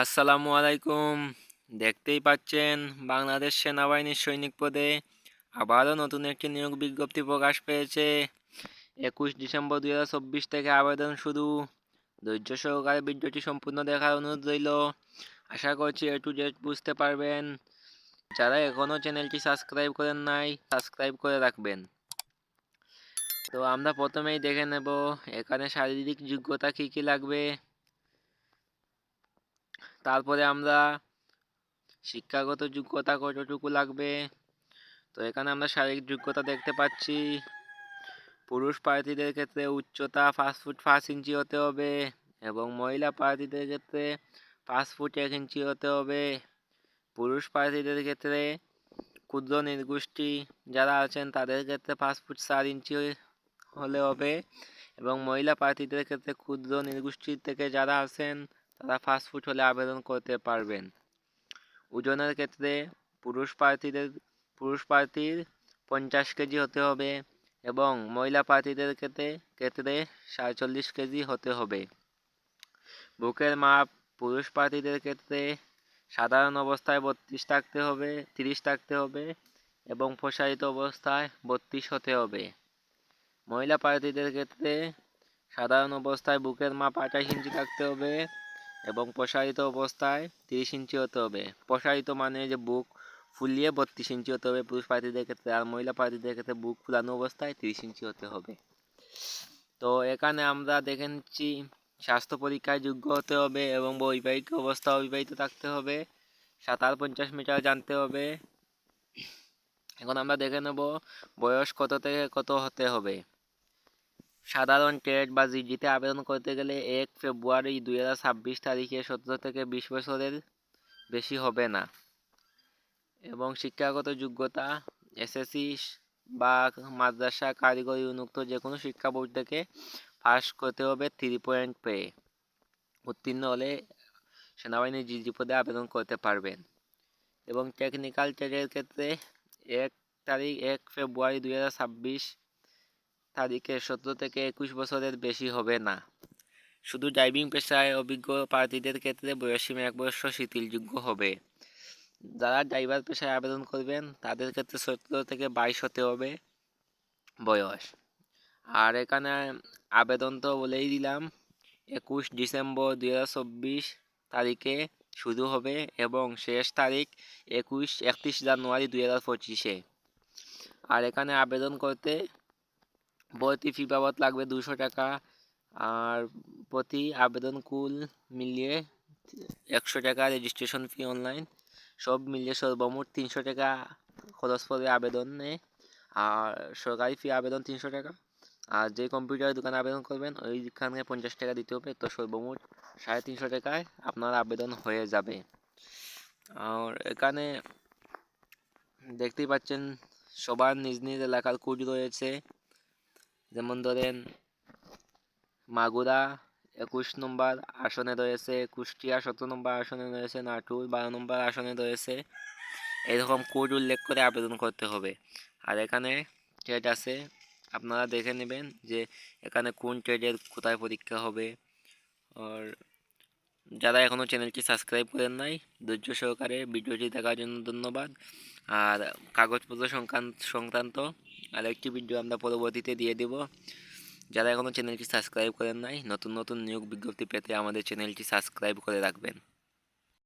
আসসালামু আলাইকুম। দেখতেই পাচ্ছেন বাংলাদেশ সেনাবাহিনীর সৈনিক পদে আবারও নতুন একটি নিয়োগ বিজ্ঞপ্তি প্রকাশ পেয়েছে। একুশ ডিসেম্বর দুই হাজার চব্বিশ থেকে আবেদন শুরু। ধৈর্য সহকারে ভিডিওটি সম্পূর্ণ দেখার অনুরোধ রইল। আশা করছি এ টু বুঝতে পারবেন। যারা এখনও চ্যানেলটি সাবস্ক্রাইব করেন নাই, সাবস্ক্রাইব করে রাখবেন। তো আমরা প্রথমেই দেখে নেব, এখানে শারীরিক যোগ্যতা কী কী লাগবে? তারপরে আমরা শিক্ষাগত যোগ্যতা কতটুকু লাগবে? তো এখানে আমরা শারীরিক যোগ্যতা দেখতে পাচ্ছি। পুরুষ প্রার্থীদের ক্ষেত্রে উচ্চতা পাঁচ ফুট পাঁচ ইঞ্চি হতে হবে এবং মহিলা প্রার্থীদের ক্ষেত্রে পাঁচ ফুট এক ইঞ্চি হতে হবে। পুরুষ প্রার্থীদের ক্ষেত্রে ক্ষুদ্র নির্গোষ্ঠী যারা আছেন তাদের ক্ষেত্রে পাঁচ ফুট চার ইঞ্চি হলে হবে এবং মহিলা প্রার্থীদের ক্ষেত্রে ক্ষুদ্র নির্গোষ্ঠীর থেকে যারা আছেন তারা ফাস্ট ফুড হলে আবেদন করতে পারবেন। ওজনের ক্ষেত্রে পুরুষ প্রার্থীদের, পুরুষ প্রার্থীর পঞ্চাশ কেজি হতে হবে এবং মহিলা প্রার্থীদের ক্ষেত্রে ক্ষেত্রে সাতচল্লিশ কেজি হতে হবে। বুকের মাপ পুরুষ প্রার্থীদের ক্ষেত্রে সাধারণ অবস্থায় বত্রিশ থাকতে হবে, তিরিশ থাকতে হবে এবং প্রসারিত অবস্থায় বত্রিশ হতে হবে। মহিলা প্রার্থীদের ক্ষেত্রে সাধারণ অবস্থায় বুকের মাপ আঠাশ ইঞ্চি থাকতে হবে এবং প্রসারিত অবস্থায় তিরিশ ইঞ্চি হতে হবে। প্রসারিত মানে যে বুক ফুলিয়ে বত্রিশ ইঞ্চি হতে হবে। পুরুষ প্রার্থীদের ক্ষেত্রে আর মহিলা প্রার্থীদের ক্ষেত্রে বুক ফুলানো অবস্থায় তিরিশ ইঞ্চি হতে হবে। তো এখানে আমরা দেখে নিচ্ছি, স্বাস্থ্য পরীক্ষায় যোগ্য হতে হবে এবং বৈবাহিক অবস্থা অবিবাহিত থাকতে হবে। সাঁতার পঞ্চাশ মিটার জানতে হবে। এখন আমরা দেখে নেব বয়স কত থেকে কত হতে হবে। সাধারণ টেট বা জিডিতে আবেদন করতে গেলে এক ফেব্রুয়ারি দুই হাজার ছাব্বিশ তারিখে সতেরো থেকে বিশ বছরের বেশি হবে না। এবং শিক্ষাগত যোগ্যতা এসএসসি বা মাদ্রাসা কারিগরি উন্মুক্ত যে কোনো শিক্ষা বোর্ড থেকে পাস করতে হবে থ্রি পয়েন্ট পেয়ে উত্তীর্ণ হলে সেনাবাহিনীর জিডি পদে আবেদন করতে পারবেন। এবং টেকনিক্যাল ট্রেডের ক্ষেত্রে এক তারিখ, এক ফেব্রুয়ারি দুই হাজার ছাব্বিশ তারিখে সতেরো থেকে একুশ বছরের বেশি হবে না। শুধু ড্রাইভিং পেশায় অভিজ্ঞ প্রার্থীদের ক্ষেত্রে বয়সীমা এক বছর শিথিলযোগ্য হবে। যারা ড্রাইভার পেশায় আবেদন করবেন, তাদের ক্ষেত্রে সতেরো থেকে বাইশ হতে হবে বয়স। আর এখানে আবেদন তো বলেই দিলাম, একুশ ডিসেম্বর দুই হাজার চব্বিশ তারিখে শুরু হবে এবং শেষ তারিখ একুশ একত্রিশ জানুয়ারি দুই হাজার পঁচিশে। আর এখানে আবেদন করতে ভর্তি ফি বাবদ লাগবে দুশো টাকা। আর প্রতি আবেদন কুল মিলিয়ে একশো টাকা রেজিস্ট্রেশন ফি অনলাইন সব মিলিয়ে সর্বমোট তিনশো টাকা খরচ পড়বে আবেদনে। আর সরকারি ফি আবেদন তিনশো টাকা। আর যে কম্পিউটার দোকানে আবেদন করবেন, ওইখানে পঞ্চাশ টাকা দিতে হবে। তো সর্বমোট সাড়ে তিনশো টাকায় আপনার আবেদন হয়ে যাবে। আর এখানে দেখতেই পাচ্ছেন, সবার নিজ নিজ এলাকার কোড রয়েছে। যেমন ধরেন, মাগুরা একুশ নম্বর আসনে রয়েছে, কুষ্টিয়া সতেরো নম্বর আসনে রয়েছে, নাটুর বারো নম্বর আসনে রয়েছে। এরকম কোড উল্লেখ করে আবেদন করতে হবে। আর এখানে ট্রেড আছে, আপনারা দেখে নেবেন যে এখানে কোন ট্রেডের কোথায় পরীক্ষা হবে। আর যারা এখনও চ্যানেলটি সাবস্ক্রাইব করেন নাই, ধৈর্য সহকারে ভিডিওটি দেখার জন্য ধন্যবাদ। আর কাগজপত্র সংক্রান্ত সংক্রান্ত আরেকটি ভিডিও আমরা পরবর্তীতে দিয়ে দেব। যারা এখনও চ্যানেলটি সাবস্ক্রাইব করেন নাই, নতুন নতুন নিয়োগ বিজ্ঞপ্তি পেতে আমাদের চ্যানেলটি সাবস্ক্রাইব করে রাখবেন।